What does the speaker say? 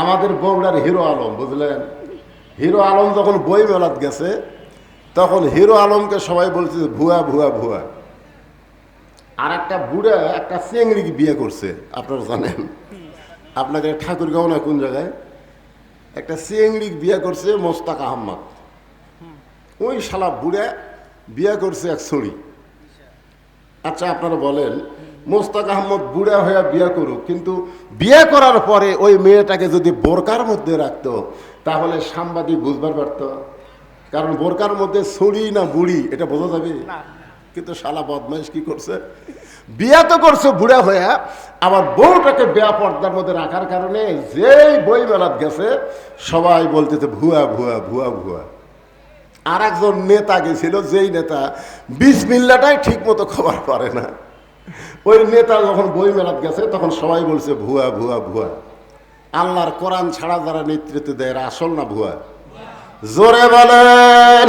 আমাদের বগুড়ার হিরো আলম, বুঝলেন? হিরো আলম যখন বই মেলাত গেছে, তখন হিরো আলমকে সবাই বলছে, ভুয়া ভুয়া ভুয়া। আর একটা বুড়া, একটা চেংড়িকে বিয়ে করছে, আপনারা জানেন? আপনাদের ঠাকুরগাঁও না কোন জায়গায়? একটা চেংড়িক বিয়ে করছে মোস্তাক আহম্মদ ওই শালা বুড়া বিয়ে করছে এক ছড়ি আচ্ছা আপনারা বলেন মোস্তাক আহমদ বুড়া হয়ে বিয়ে করুক কিন্তু বিয়ে করার পরে ওই মেয়েটাকে যদি বোরকার মধ্যে রাখতো তাহলে সাংবাদিক বুঝবার পারতো। কারণ বোরকার মধ্যে ছড়ি না বুড়ি এটা বোঝা যাবে? কিন্তু শালা বদমাইশ কি করছে? বিয়ে তো করছে বুড়া হয়ে আবার বউটাকে বেয়া পর্দার মধ্যে রাখার কারণে যেই বই মেলাত গেছে সবাই বলতেছে ভুয়া ভুয়া ভুয়া ভুয়া। আর একজন নেতা গেছিল যেই নেতা বিষ মিল্লাটাই ঠিক মতো খবর পারে না। ওই নেতা যখন বই মেলাত গেছে, তখন সবাই বলছে, ভুয়া ভুয়া ভুয়া। আল্লাহর কোরআন ছাড়া যারা নেতৃত্ব দেয় আসল না ভুয়া? জোরে বলেন।